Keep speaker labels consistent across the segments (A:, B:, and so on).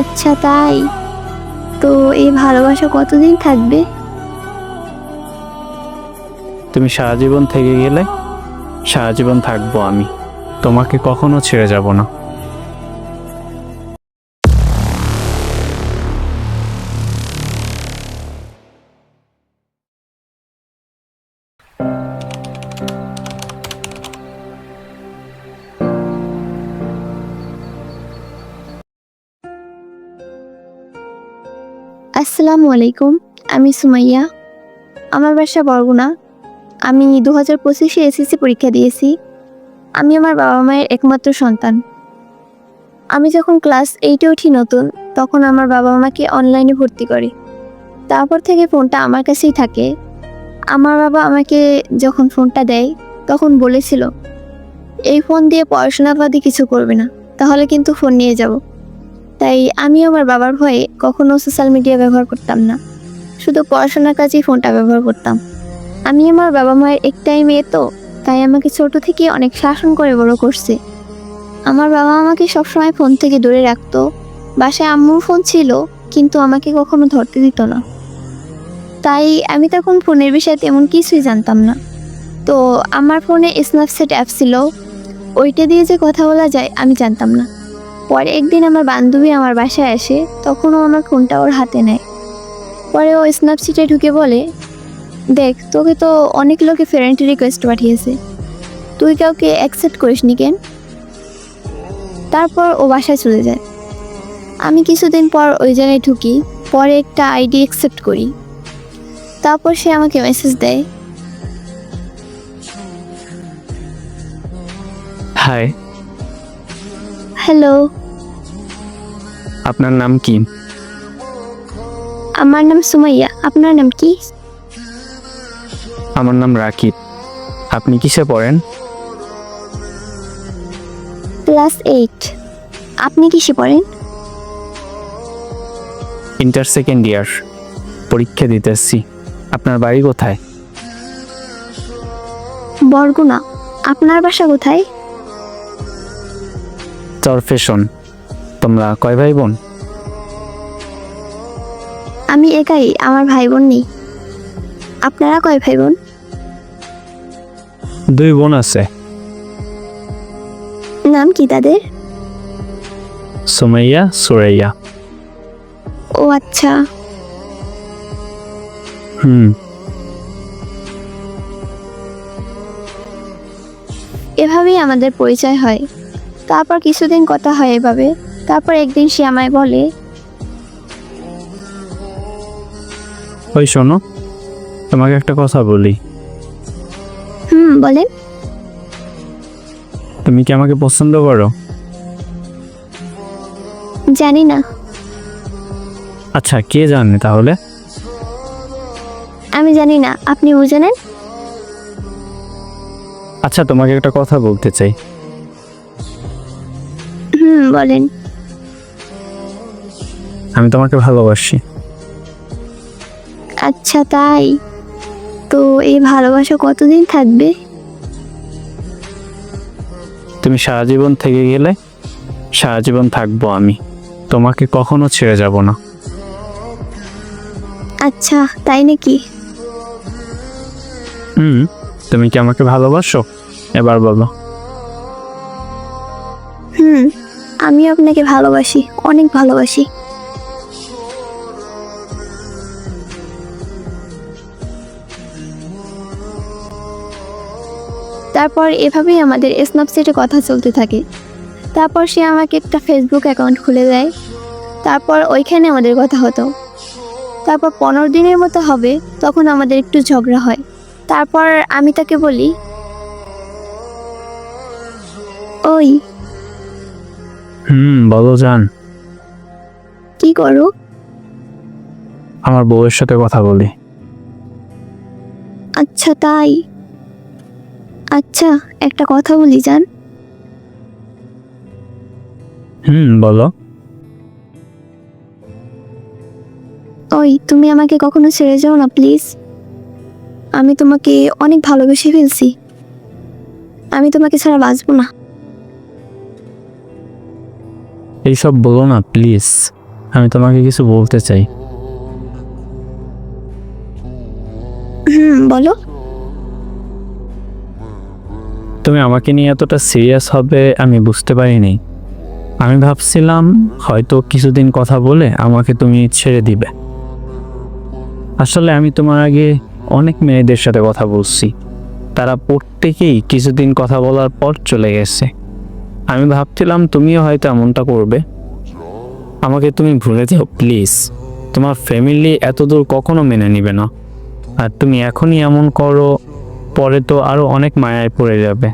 A: আচ্ছা তাই? তো এই ভালোবাসা কতদিন থাকবে?
B: তুমি সারা জীবন থেকে গেলে সারা জীবন থাকব আমি। তোমাকে কখনো ছেড়ে যাব না।
A: আসসালামু আলাইকুম, আমি সুমাইয়া। আমার বাসা বরগুনা। আমি দু হাজার পঁচিশে এসএসসি পরীক্ষা দিয়েছি। আমি আমার বাবা মায়ের একমাত্র সন্তান। আমি যখন ক্লাস এইটে উঠি নতুন, তখন আমার বাবা মাকে অনলাইনে ভর্তি করে। তারপর থেকে ফোনটা আমার কাছেই থাকে। আমার বাবা আমাকে যখন ফোনটা দেয়, তখন বলেছিল, এই ফোন দিয়ে পড়াশোনা বাদে কিছু করবে না, তাহলে কিন্তু ফোন নিয়ে যাব। তাই আমি আমার বাবার ভয়ে কখনো সোশ্যাল মিডিয়া ব্যবহার করতাম না। শুধু পড়াশোনার কাজেই ফোনটা ব্যবহার করতাম। আমি আমার বাবা মায়ের একটাই মেয়ে তো, তাই আমাকে ছোট থেকে অনেক শাসন করে বড় করছে। আমার বাবা আমাকে সবসময় ফোন থেকে দূরে রাখতো। বাসায় আম্মুর ফোন ছিল, কিন্তু আমাকে কখনো ধরতে দিত না। তাই আমি তখন ফোনের বিষয়ে তেমন কিছুই জানতাম না। তো আমার ফোনে স্ন্যাপচ্যাট অ্যাপ ছিল। ওইটা দিয়ে যে কথা বলা যায়, আমি জানতাম না। পরে একদিন আমার বান্ধবী আমার বাসায় আসে, তখনও আমার ফোনটা ওর হাতে নেয়। পরে ও স্ন্যাপচিটে ঢুকে বলে, দেখ, তোকে তো অনেক লোকে ফ্রেন্ড রিকোয়েস্ট পাঠিয়েছে। তুই কাউকে অ্যাকসেপ্ট করিসনি কেন? তারপর ও বাসায় চলে যায়। আমি কিছুদিন পর ওই জায়গায় ঢুকি, পরে একটা আইডি অ্যাকসেপ্ট করি। তারপর সে আমাকে মেসেজ দেয়।
B: Hi
A: hello.
B: আপনার নাম কি?
A: আমার নাম সুমাইয়া। আপনার নাম কি?
B: আমার নাম রাকিব। আপনি কিসে পড়েন?
A: Class eight. আপনি কিসে পড়েন?
B: ইন্টার সেকেন্ড ইয়ার পরীক্ষা দিতেছি আপনার বাড়ি কোথায়?
A: বরগুনা। আপনার বাসা কোথায়?
B: চরফেশন তোমরা কয় ভাই বোন
A: আমি একাই আমার ভাই বোন নেই। আপনারা কয় ভাই বোন
B: দুই বোন আছে।
A: নাম কি তাদের?
B: সুমাইয়া সুরাইয়া।
A: ও আচ্ছা।
B: হুম।
A: এভাবেই আমাদের পরিচয় হয়। তারপর কিছুদিন কথা হয় এভাবে। তারপর একদিন সে আমায় বলে
B: ওই শোনো তোমাকে একটা কথা বলি।
A: হুম বলেন।
B: তুমি কি আমাকে পছন্দ করো?
A: জানি না।
B: আচ্ছা কে জানে তাহলে?
A: আমি জানি না আপনি বুঝেনেন
B: আচ্ছা তোমাকে একটা কথা বলতে চাই।
A: বলেন।
B: আমি তোমাকে ভালোবাসি।
A: আচ্ছা তাই? তো এই ভালোবাসা কতদিন থাকবে?
B: তুমি সারা জীবন থেকে গেলে সারা জীবন থাকব আমি। তোমাকে কখনো ছেড়ে যাব না।
A: আচ্ছা তাই নাকি?
B: হুম তুমি কি আমাকে ভালোবাসো? এবার বলো।
A: আপনাকে ভালোবাসি, অনেক ভালোবাসি। তারপর এভাবেই আমাদের স্ন্যাপচ্যাটে কথা চলতে থাকে। তারপর সে আমাকে একটা ফেসবুক অ্যাকাউন্ট খুলে দেয়। তারপর ওইখানে আমাদের কথা হতো। তারপর পনেরো দিনের মতো হবে, তখন আমাদের একটু ঝগড়া হয়। তারপর আমি তাকে বলি, ওই
B: হুম বলো জান।
A: কি করো?
B: আমার বউয়ের সাথে কথা বলি।
A: আচ্ছা তাই। আচ্ছা একটা কথা বলি জান।
B: হুম বলো।
A: ওই তুমি আমাকে কখনো ছেড়ে যাও না প্লিজ। আমি তোমাকে অনেক ভালোবেসে ফেলছি। আমি তোমাকে ছাড়া বাঁচবো না।
B: এইসব বলো না প্লিজ। আমি তোমাকে কিছু বলতে চাই।
A: বলো।
B: তুমি আমাকে নিয়ে এতটা সিরিয়াস হবে আমি বুঝতে পারিনি। আমি ভাবছিলাম হয়তো কিছুদিন কথা বলে আমাকে তুমি ছেড়ে দিবে। আসলে আমি তোমার আগে অনেক মেয়েদের সাথে কথা বলছি। তারা প্রত্যেকেই কিছুদিন কথা বলার পর চলে গেছে। আমি ভাবছিলাম তুমিও হয়তো এমনটা করবে। আমাকে তুমি ভুলে যাও, প্লিজ। তোমার ফ্যামিলি এতদূর কখনো মেনে নিবে না। আর তুমি এখনই এমন করো, পরে তো আরও অনেক মায়ায় পড়ে যাবে।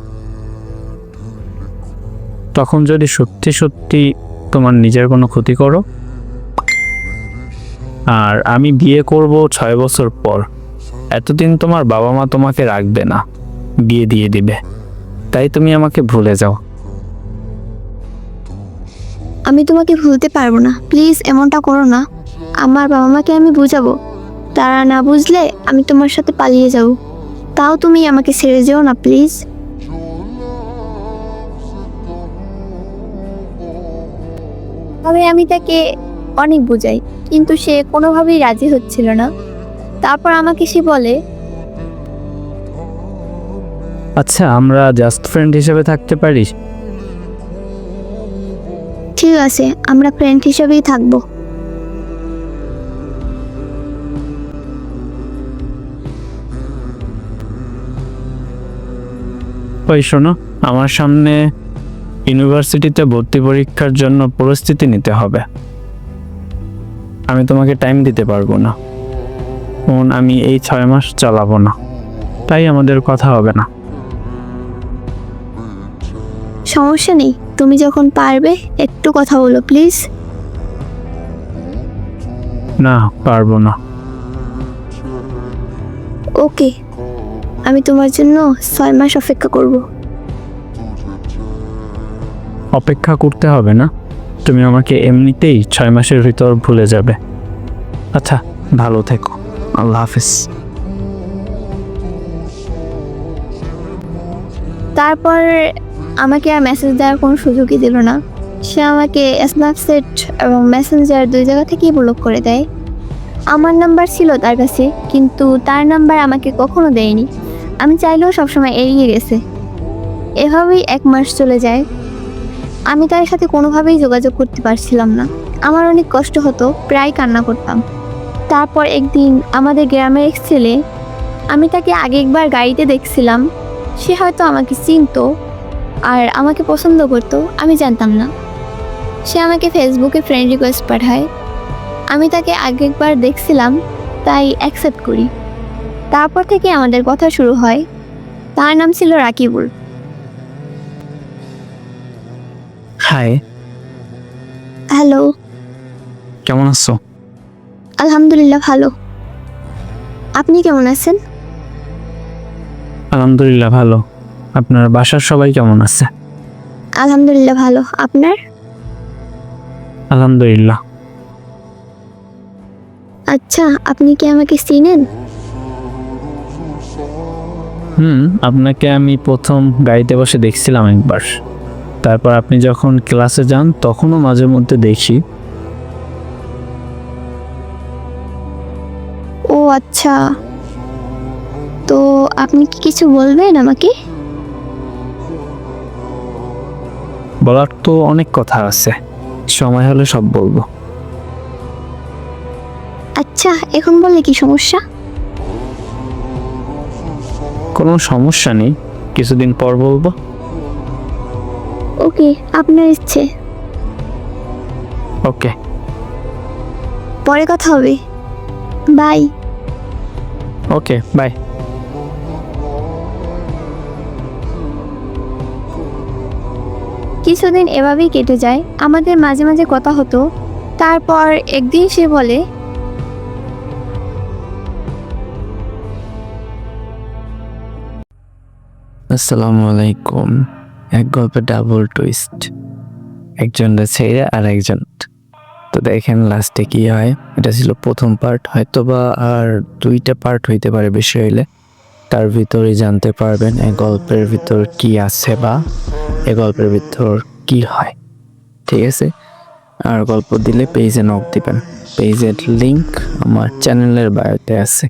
B: তখন যদি সত্যি সত্যি তোমার নিজের কোনো ক্ষতি করো। আর আমি বিয়ে করব ছয় বছর পর। এতদিন তোমার বাবা মা তোমাকে রাখবে না, বিয়ে দিয়ে দিবে। তাই তুমি আমাকে ভুলে যাও।
A: আমি তোমাকে ভুলতে পারব না। প্লিজ এমনটা করো না। আমার বাবা মাকে আমি বুঝাবো। তারা না বুঝলে আমি তোমার সাথে পালিয়ে যাব। তাও তুমি আমাকে ছেড়ে যেও না, প্লিজ। তবে আমি তাকে অনেক বুঝাই, কিন্তু সে কোনোভাবেই রাজি হচ্ছিল না। তারপর আমাকে সে বলে
B: আচ্ছা আমরা জাস্ট ফ্রেন্ড হিসেবে থাকতে পারি
A: ঠিক আছে আমরা ফ্রেন্ড হিসেবেই থাকব।
B: ওই শোনো আমার সামনে ইউনিভার্সিটিতে ভর্তি পরীক্ষার জন্য প্রস্তুতি নিতে হবে। আমি তোমাকে টাইম দিতে পারব না। ফোন আমি এই ছয় মাস চালাবো না। তাই আমাদের কথা হবে না।
A: সমস্যা নেই। তুমি যখন পারবে একটু কথা বলো প্লিজ।
B: না পারব না।
A: ওকে আমি তোমার জন্য ছয় মাস অপেক্ষা করব।
B: অপেক্ষা করতে হবে না? তুমি আমাকে এমনিতেই ছয় মাসের ভিতর ভুলে যাবে। আচ্ছা ভালো থেকো। আল্লাহ হাফিজ।
A: তারপর আমাকে আর মেসেজ দেওয়ার কোনো সুযোগই দিল না। সে আমাকে স্ন্যাপচ্যাট এবং মেসেঞ্জার দুই জায়গা থেকেই ব্লক করে দেয়। আমার নাম্বার ছিল তার কাছে, কিন্তু তার নাম্বার আমাকে কখনো দেয়নি। আমি চাইলেও সবসময় এড়িয়ে গেছে। এভাবেই এক মাস চলে যায়। আমি তার সাথে কোনোভাবেই যোগাযোগ করতে পারছিলাম না। আমার অনেক কষ্ট হতো, প্রায় কান্না করতাম। তারপর একদিন আমাদের গ্রামের এক ছেলে, আমি তাকে আগে একবার গাড়িতে দেখছিলাম। সে হয়তো আমাকে চিনতো আর আমাকে পছন্দ করতো আমি জানতাম না। সে আমাকে ফেসবুকে ফ্রেন্ড রিকোয়েস্ট পাঠায়। আমি তাকে আগেরবার দেখছিলাম তাই অ্যাকসেপ্ট করি। তারপর থেকে আমাদের কথা শুরু হয়। তার নাম ছিল রাকিবুল।
B: হাই
A: হ্যালো
B: কেমন আছো?
A: আলহামদুলিল্লাহ ভালো। আপনি কেমন আছেন?
B: আলহামদুলিল্লাহ ভালো। আপনার বাসার সবাই কেমন আছে?
A: আলহামদুলিল্লাহ ভালো। আপনার?
B: আলহামদুলিল্লাহ।
A: আচ্ছা আপনি কি আমাকে চিনেন?
B: হুম আপনাকে আমি প্রথম গাড়িতে বসে দেখছিলাম একবার। তারপর আপনি যখন ক্লাসে যান তখনও মাঝে মধ্যে দেখি।
A: ও আচ্ছা। তো আপনি কি কিছু বলবেন আমাকে?
B: বলার তো অনেক কথা আছে। সময় হলে সব বলব।
A: আচ্ছা এখন বলে কি সমস্যা?
B: কোনো সমস্যা নেই। কিছুদিন পর বলব।
A: ওকে আপনার ইচ্ছে।
B: ওকে।
A: পরে কথা হবে। বাই।
B: Okay bye.
A: কিছুদিন এভাবেই কেটে যায়। আমাদের মাঝে মাঝে কথা হতো। তারপর একদিন সে বলে,
B: আসসালামু আলাইকুম। এক গল্পে ডাবল টুইস্ট একজন ছেড়ে আর একজন। তো দেখেন লাস্টে কি হয়? এটা ছিল প্রথম পার্ট হয়তো বা আর দুইটা পার্ট হইতে পারে বেশি হইলে। তার ভিতরে জানতে পারবেন এ গল্পের ভিতর কি আছে বা এ গল্পের ভিতর কি হয়। ঠিক আছে? আর গল্প দিলে পেজে নক দিবেন। পেজের লিংক আমার চ্যানেলের বায়োতে আছে।